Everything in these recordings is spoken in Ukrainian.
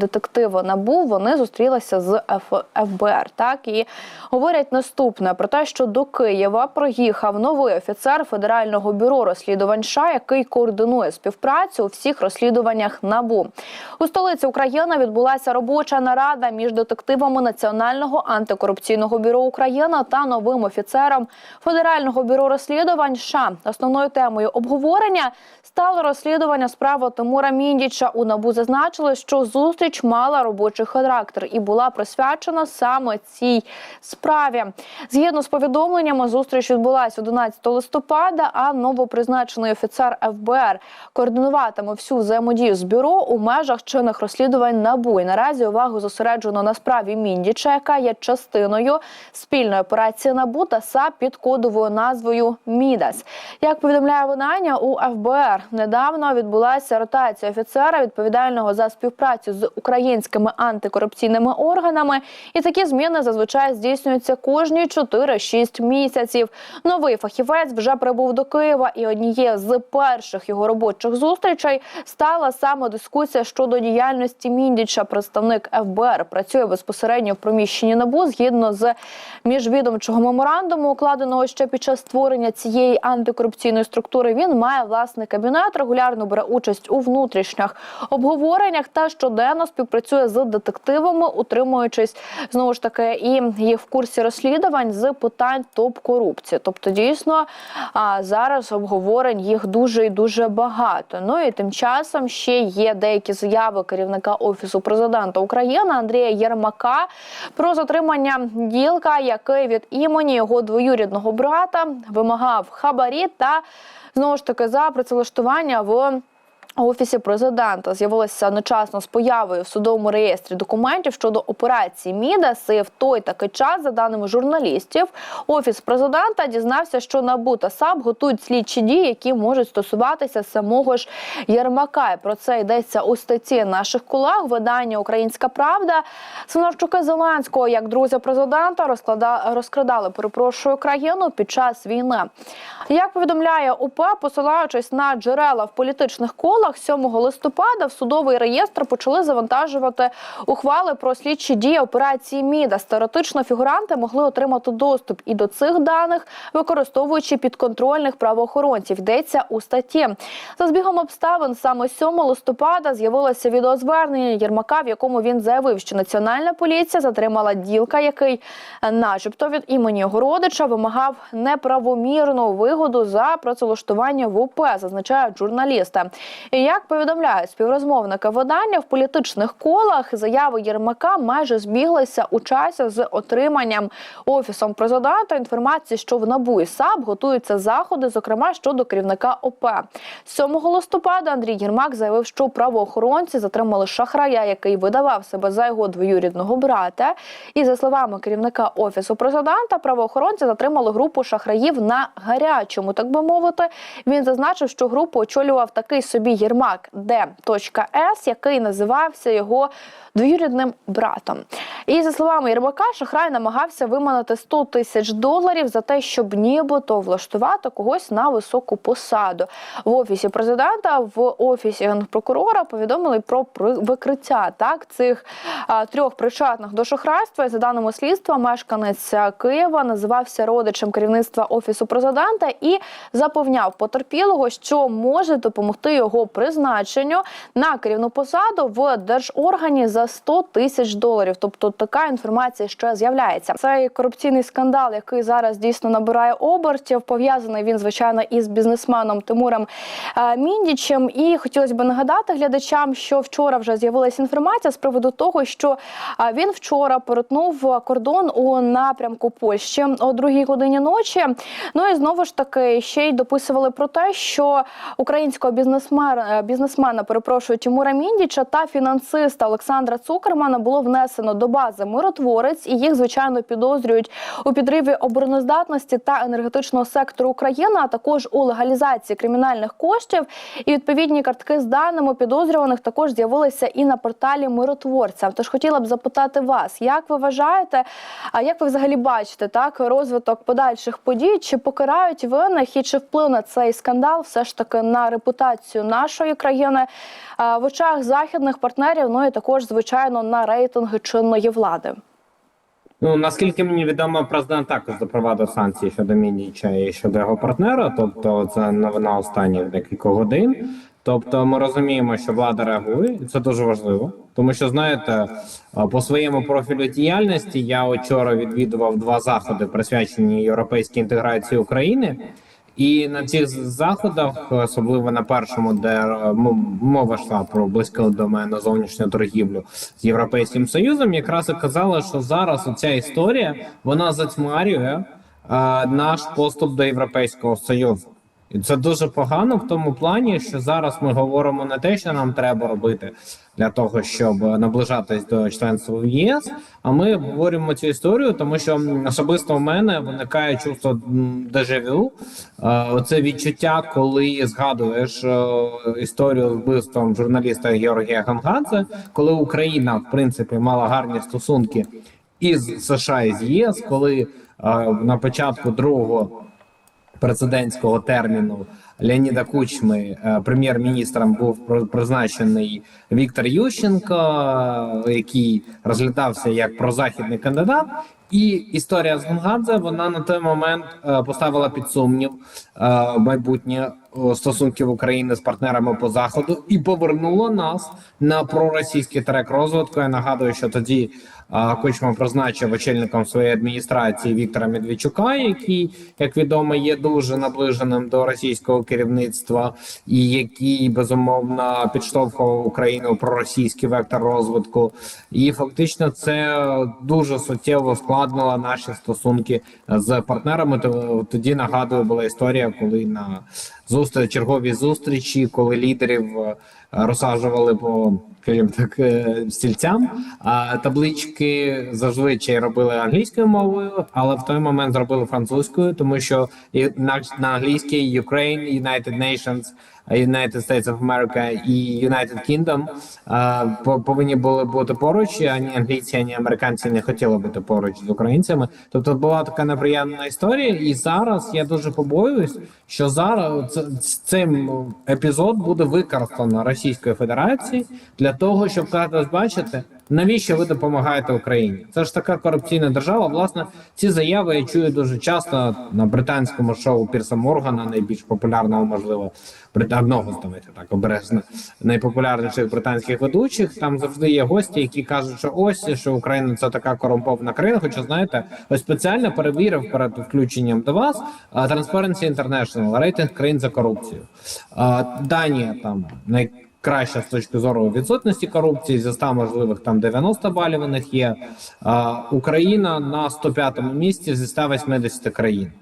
Детективи набу вони зустрілися з ФБР. Так і говорять наступне про те, що до Києва приїхав новий офіцер Федерального бюро розслідувань США, який координує співпрацю у всіх розслідуваннях набу. У столиці України відбулася робоча нарада між детективами Національного антикорупційного бюро України та новим офіцером Федерального бюро розслідувань США. Основною темою обговорення стало розслідування справи Тимура Міндіча. У набу зазначили, що зустріч мала робочий характер і була присвячена саме цій справі. Згідно з повідомленнями, зустріч відбулася 11 листопада. А новопризначений офіцер ФБР координуватиме всю взаємодію з бюро у межах чинних розслідувань НАБУ. І наразі увагу зосереджено на справі Міндіча, яка є частиною спільної операції НАБУ та САП під кодовою назвою Мідас. Як повідомляє видання, у ФБР недавно відбулася ротація офіцера, відповідального за співпрацю з українськими антикорупційними органами. І такі зміни зазвичай здійснюються кожні 4-6 місяців. Новий фахівець вже прибув до Києва, і однією з перших його робочих зустрічей стала саме дискусія щодо діяльності Міндіча. Представник ФБР працює безпосередньо в приміщенні НАБУ згідно з міжвідомчого меморандуму, укладеного ще під час створення цієї антикорупційної структури. Він має власний кабінет, регулярно бере участь у внутрішніх обговореннях та щоденно співпрацює з детективами, утримуючись знову ж таки і їх в курсі розслідувань з питань топ-корупції. Тобто, дійсно зараз обговорень їх дуже і дуже багато. Ну і тим часом ще є деякі заяви керівника офісу президента України Андрія Єрмака про затримання ділка, який від імені його двоюрідного брата вимагав хабарі та знову ж таки за працевлаштування в. Офісі президента з'явилося одночасно з появою в судовому реєстрі документів щодо операції Мідас. І в той такий час, за даними журналістів, офіс президента дізнався, що НАБУ та САП готують слідчі дії, які можуть стосуватися самого ж Єрмака. І про це йдеться у статті наших колег. Видання Українська Правда Свинарчуки Зеленського, як друзі президента, розклада розкрадали перепрошую країну під час війни. Як повідомляє УП, посилаючись на джерела в політичних колах, 7 листопада в судовий реєстр почали завантажувати ухвали про слідчі дії операції МІДАС. Теоретично фігуранти могли отримати доступ і до цих даних, використовуючи підконтрольних правоохоронців. Йдеться у статті. За збігом обставин саме 7 листопада з'явилося відеозвернення Єрмака, в якому він заявив, що національна поліція затримала ділка, який, е, начебто, від імені його родича вимагав неправомірну вигоду за працевлаштування в УП, зазначають журналісти. Як повідомляють співрозмовники видання в політичних колах, заяви Єрмака майже збіглися у часі з отриманням офісом президента інформації, що в НАБУ і САП готуються заходи, зокрема щодо керівника ОП. 7 листопада Андрій Єрмак заявив, що правоохоронці затримали шахрая, який видавав себе за його двоюрідного брата. І за словами керівника офісу президента, правоохоронці затримали групу шахраїв на гарячому, так би мовити. Він зазначив, що групу очолював такий собі Єрмак Д.С, який називався його двоюрідним братом. І за словами Єрмака, шахрай намагався виманити 100 тисяч доларів за те, щоб нібито влаштувати когось на високу посаду. В офісі президента, в офісі генпрокурора повідомили про викриття так цих а, трьох причетних до шахрайства. І за даними слідства, мешканець Києва називався родичем керівництва офісу президента і запевняв потерпілого, що може допомогти його призначенню на керівну посаду в держоргані за 100 тисяч доларів. Тобто така інформація ще з'являється. Цей корупційний скандал, який зараз дійсно набирає обертів, пов'язаний він звичайно із бізнесменом Тимуром е, Міндічем. І хотілося б нагадати глядачам, що вчора вже з'явилася інформація з приводу того, що е, він вчора перетнув кордон у напрямку Польщі о другій годині ночі. Ну і знову ж таки ще й дописували про те, що українського бізнесмена, бізнесмена перепрошую Тимура Міндіча та фінансиста Олександра Цукермана було внесено до бази миротворець, і їх звичайно підозрюють у підриві обороноздатності та енергетичного сектору України, а також у легалізації кримінальних коштів. І відповідні картки з даними підозрюваних також з'явилися і на порталі миротворця. Тож хотіла б запитати вас, як ви вважаєте, а як ви взагалі бачите так розвиток подальших подій? Чи покарають винних і чи вплине цей скандал все ж таки на репутацію нашої? країни в очах західних партнерів. Ну і також звичайно на рейтинги чинної влади. Ну наскільки мені відомо, президент також запровадив санкції щодо Мініча і щодо його партнера. Тобто, це новина останніх декілька годин. Тобто, ми розуміємо, що влада реагує, і це дуже важливо. Тому що знаєте, по своєму профілю діяльності я вчора відвідував два заходи, присвячені європейській інтеграції України. І на цих заходах, особливо на першому, де е, мова йшла про близько до мене зовнішню торгівлю з європейським союзом, якраз і казали, що зараз ця історія вона затьмарює е, наш поступ до європейського союзу. І це дуже погано в тому плані, що зараз ми говоримо не те, що нам треба робити для того, щоб наближатись до членства в ЄС. А ми обговорюємо цю історію, тому що особисто в мене виникає чувство дежавю. Е, Оце відчуття, коли згадуєш е, історію з вбивством журналіста Георгія Гангадзе, коли Україна в принципі мала гарні стосунки із США і з ЄС, коли е, на початку другого президентського терміну Леоніда Кучми е, прем'єр-міністром був призначений Віктор Ющенко, е, який розглядався як прозахідний кандидат. І історія з Гангадзе вона на той момент е, поставила під сумнів е, майбутнє е, стосунків України з партнерами по заходу і повернула нас на проросійський трек розвитку. Я нагадую, що тоді Кучма призначив очільником своєї адміністрації Віктора Медведчука, який, як відомо, є дуже наближеним до російського керівництва, і який безумовно підштовхував Україну про проросійський вектор розвитку. І фактично це дуже суттєво складнило наші стосунки з партнерами. Тоді нагадую, була історія, коли на зустріч черговій зустрічі, коли лідерів розсаджували по скажімо так е, стільцям, а таблички зазвичай робили англійською мовою, але в той момент зробили французькою, тому що і на, на англійській Ukraine, United Nations, United States of America і United Kingdom по- повинні були бути поруч. Ані англійці, ані американці не хотіли бути поруч з українцями. Тобто була така неприємна історія. І зараз я дуже побоююсь, що зараз цим епізод буде використано Російською Федерацією для того, щоб казати, бачити. Навіщо ви допомагаєте Україні? Це ж така корупційна держава. Власне, ці заяви я чую дуже часто на британському шоу Пірса Моргана, найбільш популярного, можливо, одного здавайте так обережно найпопулярніших британських ведучих. Там завжди є гості, які кажуть, що ось що Україна це така корумпована країна. Хоча знаєте, ось спеціально перевірив перед включенням до вас а, Transparency International, рейтинг країн за корупцію. Данія там най краща з точки зору відсутності корупції зі 100 можливих там 90 балів у них є. Україна на 105-му місці зі 180 країн.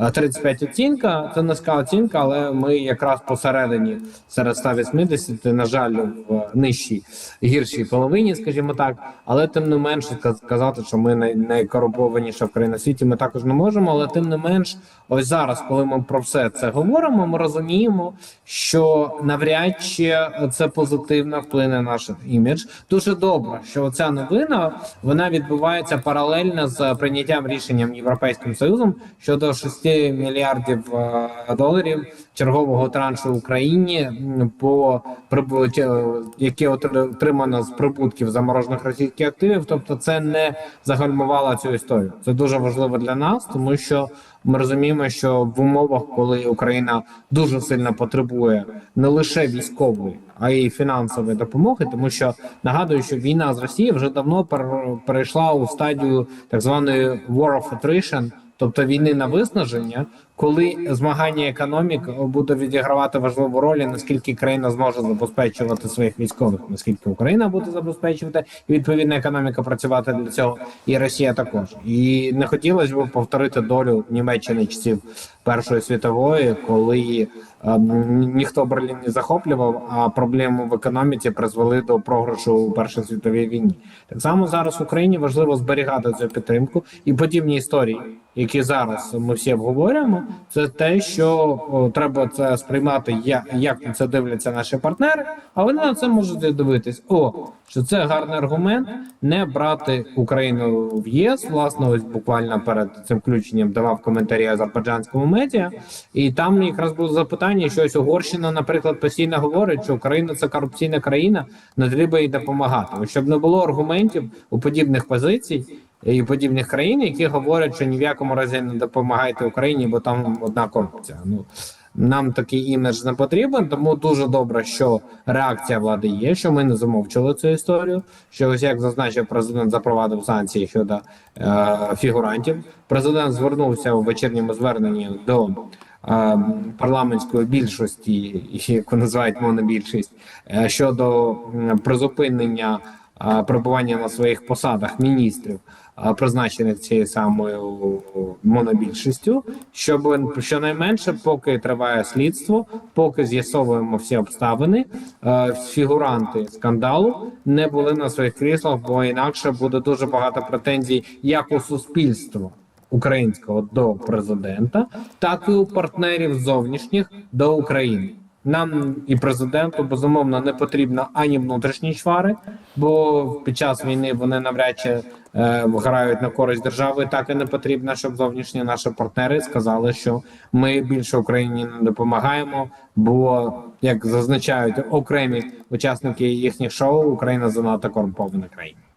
Е, 35 оцінка, це низька оцінка, але ми якраз посередині серед 180, на жаль, в нижчій гіршій половині, скажімо так. Але тим не менше сказати, що ми най- найкорумпованіша в країні світі, ми також не можемо. Але тим не менш, ось зараз, коли ми про все це говоримо, ми розуміємо, що навряд чи це позитивно вплине на наш імідж. Дуже добре, що ця новина вона відбувається паралельно з прийняттям рішенням Європейським Союзом щодо 6 мільярдів е, доларів чергового траншу Україні по прибу- яке отримано з прибутків заморожених російських активів. Тобто, це не загальмувало цю історію. Це дуже важливо для нас, тому що ми розуміємо, що в умовах, коли Україна дуже сильно потребує не лише військової, а й фінансової допомоги, тому що нагадую, що війна з Росією вже давно пер- перейшла у стадію так званої war of attrition, тобто війни на виснаження, коли змагання економік буде відігравати важливу роль, наскільки країна зможе забезпечувати своїх військових, наскільки Україна буде забезпечувати, і відповідна економіка працювати для цього, і Росія також. І не хотілося б повторити долю Німеччини часів Першої світової, коли ем, ніхто Берлін не захоплював, а проблеми в економіці призвели до програшу у Першій світовій війні. Так само зараз в Україні важливо зберігати цю підтримку і подібні історії, які зараз ми всі обговорюємо. Це те, що треба це сприймати, як, як на це дивляться наші партнери. А вони на це можуть дивитись. О, що це гарний аргумент не брати Україну в ЄС. Власне, ось буквально перед цим включенням давав коментарі азербайджанському медіа, і там якраз було запитання. питання. що ось Угорщина, наприклад, постійно говорить, що Україна це корупційна країна, не треба їй допомагати. Щоб не було аргументів у подібних позицій і подібних країн, які говорять, що ні в якому разі не допомагайте Україні, бо там одна корупція. Ну нам такий імідж не потрібен, тому дуже добре, що реакція влади є, що ми не замовчили цю історію. Що ось як зазначив президент, запровадив санкції щодо е, фігурантів. Президент звернувся у вечірньому зверненні до е, парламентської більшості, яку називають монобільшість, е, щодо призупинення е, перебування на своїх посадах міністрів, призначених цією самою монобільшістю, щоб щонайменше, поки триває слідство, поки з'ясовуємо всі обставини, е, фігуранти скандалу не були на своїх кріслах, бо інакше буде дуже багато претензій як у суспільства українського до президента, так і у партнерів зовнішніх до України. Нам і президенту безумовно не потрібно ані внутрішні чвари, бо під час війни вони навряд чи е, грають на користь держави. Так і не потрібно, щоб зовнішні наші партнери сказали, що ми більше Україні не допомагаємо. Бо як зазначають окремі учасники їхніх шоу, Україна занадто корумпована країна.